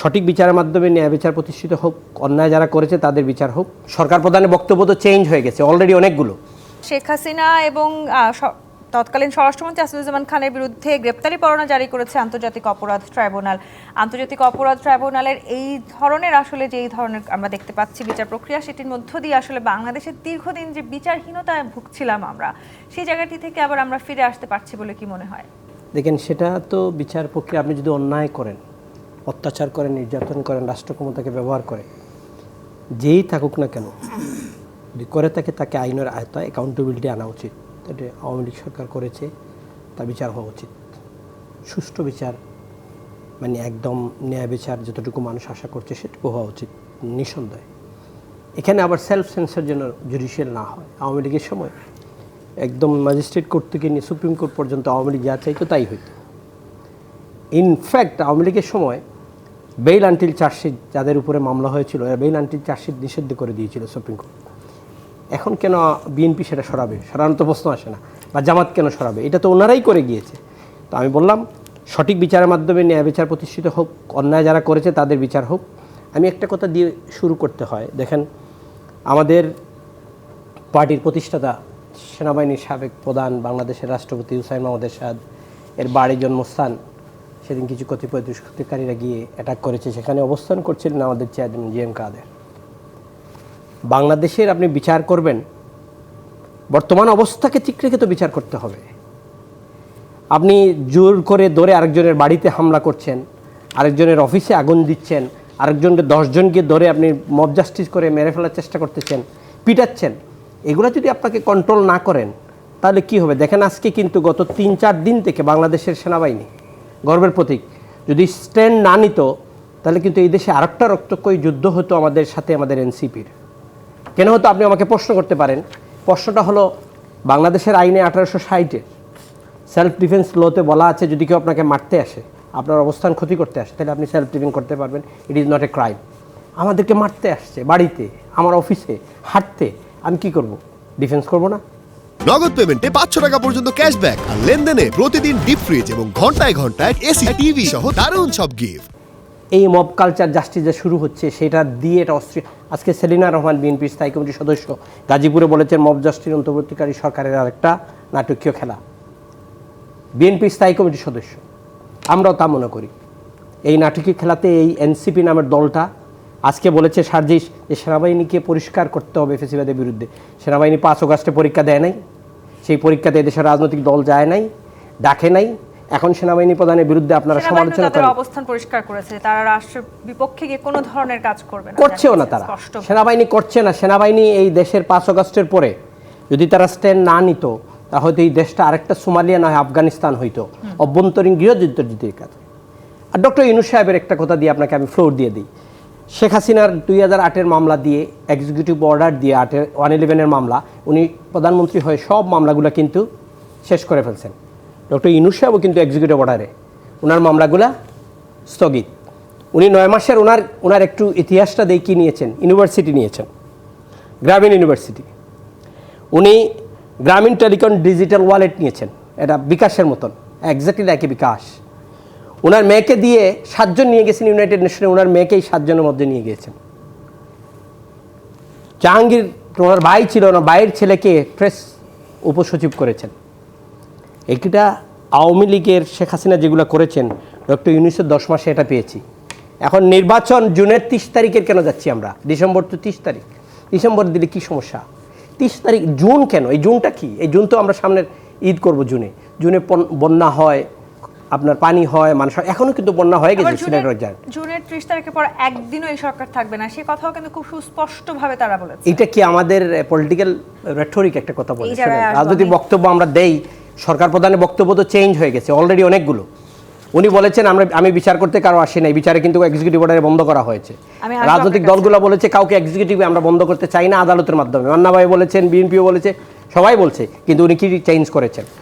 সঠিক বিচারের মাধ্যমে ন্যায় বিচার প্রতিষ্ঠিত হোক অন্যায় যারা করেছে তাদের বিচার হোক। সরকার প্রধানের বক্তব্য তো চেঞ্জ হয়ে গেছে অলরেডি অনেকগুলো। শেখ হাসিনা এবং তৎকালীন স্বরাষ্ট্রমন্ত্রী আসাদুজ্জামান খানের বিরুদ্ধে গ্রেপ্তারি পরোয়ানা জারি করেছে আন্তর্জাতিক অপরাধ ট্রাইব্যুনাল। আন্তর্জাতিক অপরাধ ট্রাইব্যুনালের এই ধরনের আসলে যে এই ধরনের আমরা দেখতে পাচ্ছি বিচার প্রক্রিয়া সেটির মধ্য দিয়ে আসলে বাংলাদেশের দীর্ঘদিন যে বিচারহীনতায় ভুগছিলাম আমরা সেই জায়গাটি থেকে আবার আমরা ফিরে আসতে পারছি বলে কি মনে হয়? দেখেন সেটা তো বিচার প্রক্রিয়া আপনি যদি অন্যায় করেন অত্যাচার করেন নির্যাতন করেন রাষ্ট্র ক্ষমতাকে ব্যবহার করে, যেই থাকুক না কেন, যদি করে থাকে তাকে আইনের আয়তায় অ্যাকাউন্টেবিলিটি আনা উচিত। এটা আওয়ামী লীগ সরকার করেছে, তা বিচার হওয়া উচিত। সুষ্ঠু বিচার মানে একদম ন্যায় বিচার যতটুকু মানুষ আশা করছে, সেটুকু হওয়া উচিত, নিঃসন্দেহে। এখানে আবার সেলফ সেন্সার যেন জুডিশিয়াল না হয়। আওয়ামী লীগের সময় একদম ম্যাজিস্ট্রেট কোর্ট থেকে নিয়ে সুপ্রিম কোর্ট পর্যন্ত আওয়ামী লীগ যা চাইতো তাই হইতো। ইনফ্যাক্ট আওয়ামী লীগের সময় বেইল আন্টিল চার্জশিট যাদের উপরে মামলা হয়েছিল বেইল আন্টিল চার্জশিট নিষিদ্ধ করে দিয়েছিল সুপ্রিম কোর্ট। এখন কেন বিএনপি সেটা সরাবে? সরানোর তো প্রশ্ন আসে না। বা জামাত কেন সরাবে? এটা তো ওনারাই করে গিয়েছে। তো আমি বললাম, সঠিক বিচারের মাধ্যমে ন্যায় বিচার প্রতিষ্ঠিত হোক, অন্যায় যারা করেছে তাদের বিচার হোক। আমি একটা কথা দিয়ে শুরু করতে হয়। দেখেন, আমাদের পার্টির প্রতিষ্ঠাতা সেনাবাহিনীর সাবেক প্রধান বাংলাদেশের রাষ্ট্রপতি হুসাইন মাহমুদ এরশাদ এর বাড়ি জন্মস্থান সেদিন কিছু কতিপয় দুষ্কৃতিকারীরা গিয়ে অ্যাটাক করেছে, সেখানে অবস্থান করছিলেন আমাদের চেয়ারম্যান জি এম কাদের বাংলাদেশের আপনি বিচার করবেন, বর্তমান অবস্থাকে ঠিক রেখে তো বিচার করতে হবে। আপনি জোর করে ধরে আরেকজনের বাড়িতে হামলা করছেন, আরেকজনের অফিসে আগুন দিচ্ছেন, আরেকজনকে দশজনকে ধরে আপনি মব জাস্টিস করে মেরে ফেলার চেষ্টা করতেছেন, পিটাচ্ছেন, এগুলো যদি আপনাকে কন্ট্রোল না করেন, তাহলে কি হবে? দেখেন আজকে কিন্তু গত তিন চার দিন থেকে বাংলাদেশের সেনাবাহিনী গর্বের প্রতীক। যদি স্ট্যান্ড না নিত, তাহলে কিন্তু এই দেশে আরেকটা রক্তক্ষয়ী যুদ্ধ হতো আমাদের সাথে আমাদের এনসিপির। কেন হতো? আপনি আমাকে প্রশ্ন করতে পারেন। প্রশ্নটা হলো, বাংলাদেশের আইনে আঠারোশো ষাটে সেলফ ডিফেন্স লোতে বলা আছে, যদি কেউ আপনাকে মারতে আসে, আপনার অবস্থান ক্ষতি করতে আসে, তাহলে আপনি সেলফ ডিফেন্স করতে পারবেন। It is not a crime আমাদেরকে মারতে আসছে, বাড়িতে, আমার অফিসে হাঁটতে। আমি কি করব? ডিফেন্স করব না? নগদ পেমেন্টে পাঁচশো টাকা পর্যন্ত ক্যাশব্যাক আর লেনদেনে প্রতিদিন ডিপ ফ্রিজ এবং ঘন্টায় ঘন্টায় এসি টিভি সহ দারুণ সব গিফট এই মব কালচার জাস্টিস যে শুরু হচ্ছে, সেটা দিয়ে এটা অস্ত্র আজকে সেলিনা রহমান বিএনপির স্থায়ী কমিটির সদস্য। গাজীপুরে বলেছেন মব জাস্টিস অন্তর্বর্তীকারী সরকারের আরেকটা নাটকীয় খেলা। বিএনপির স্থায়ী কমিটির সদস্য। আমরাও তা মনে করি। এই নাটকীয় খেলাতে এই এনসিপি নামের দলটা আজকে বলেছে, সার্জিস, যে সেনাবাহিনীকে পরিষ্কার করতে হবে ফেসিবাদের বিরুদ্ধে। সেনাবাহিনী পাঁচ অগাস্টে পরীক্ষা দেয় নাই। সেই পরীক্ষাতে দেশের রাজনৈতিক দল যায় নাই ডাকে নাই। এখন সেনাবাহিনী প্রধানের বিরুদ্ধে আপনারা সমালোচনা করেন। অবস্থান পরিষ্কার করেছে তারা রাষ্ট্রের বিপক্ষে গিয়ে কোনো ধরনের কাজ করবে না করছেও না তারা। সেনাবাহিনী করছে না। সেনাবাহিনী এই দেশের পাঁচ অগস্টের পরে যদি তারা স্ট্যান্ড না নিত তা হয়তো এই দেশটা আরেকটা সোমালিয়া নয় আফগানিস্তান হইতো। অভ্যন্তরীণ গৃহযুদ্ধ জিতের কাছে আর ডক্টর ইনু সাহেবের একটা কথা দিয়ে আপনাকে আমি ফ্লোর দিয়ে দিই। শেখ হাসিনার দুই হাজার আটের মামলা দিয়ে এক্সিকিউটিভ অর্ডার দিয়ে আটের ওয়ান ইলেভেনের মামলা, উনি প্রধানমন্ত্রী হয়ে সব মামলাগুলো কিন্তু শেষ করে ফেলছেন। ডক্টর ইনু সাহেবও কিন্তু এক্সিকিউটিভ অর্ডারে ওনার মামলাগুলা স্থগিত। উনি নয় মাসের ওনার ওনার একটু ইতিহাসটা দিয়ে কি নিয়েছেন? ইউনিভার্সিটি নিয়েছেন। গ্রামীণ ইউনিভার্সিটি। উনি গ্রামীণ টেলিকম ডিজিটাল ওয়ালেট নিয়েছেন। এটা বিকাশের মতন। একজাক্টলি একই বিকাশ। ওনার মেয়েকে দিয়ে সাতজন নিয়ে গেছেন ইউনাইটেড নেশনে ওনার মেয়েকেই সাতজনের মধ্যে নিয়ে গিয়েছেন। জাহাঙ্গীর, ওনার ভাই ছিল না ভাইয়ের ছেলেকে প্রেস উপসচিব করেছেন। এটা আওয়ামী লীগের শেখ হাসিনা যেগুলো করেছেন, ডক্টর ইউনিসের দশ মাসে এটা পেয়েছি। এখন নির্বাচন জুনের তিরিশ তারিখের কেন যাচ্ছি আমরা? ডিসেম্বর তো তিরিশ তারিখ। ডিসেম্বর দিলে কি সমস্যা? তিরিশ তারিখ জুন কেন? এই জুনটা কি? এই জুন তো আমরা সামনের ঈদ করব জুনে। জুনে বন্যা হয় আপনার পানি হয় মানুষ এখনও কিন্তু বন্যা হয়ে গেছে সিলেট জুনের রোজার। জুনের ত্রিশ তারিখের পর একদিনও এই সরকার থাকবে না সে কথাও কিন্তু খুব সুস্পষ্ট ভাবে তারা বলেছে। এটা কি আমাদের পলিটিক্যাল রেটরিক একটা কথা বলে রাজনৈতিক বক্তব্য আমরা দেই সরকার প্রধানের বক্তব্য তো চেঞ্জ হয়ে গেছে অলরেডি অনেকগুলো। উনি বলেছেন আমরা আমি বিচার করতে কারও আসি নাই বিচারে কিন্তু এক্সিকিউটিভ অর্ডারে বন্ধ করা হয়েছে। রাজনৈতিক দলগুলো বলেছে কাউকে এক্সিকিউটিভে আমরা বন্ধ করতে চাই না আদালতের মাধ্যমে। মান্না ভাই বলেছেন বিএনপিও বলেছে সবাই বলছে কিন্তু উনি কি চেঞ্জ করেছেন?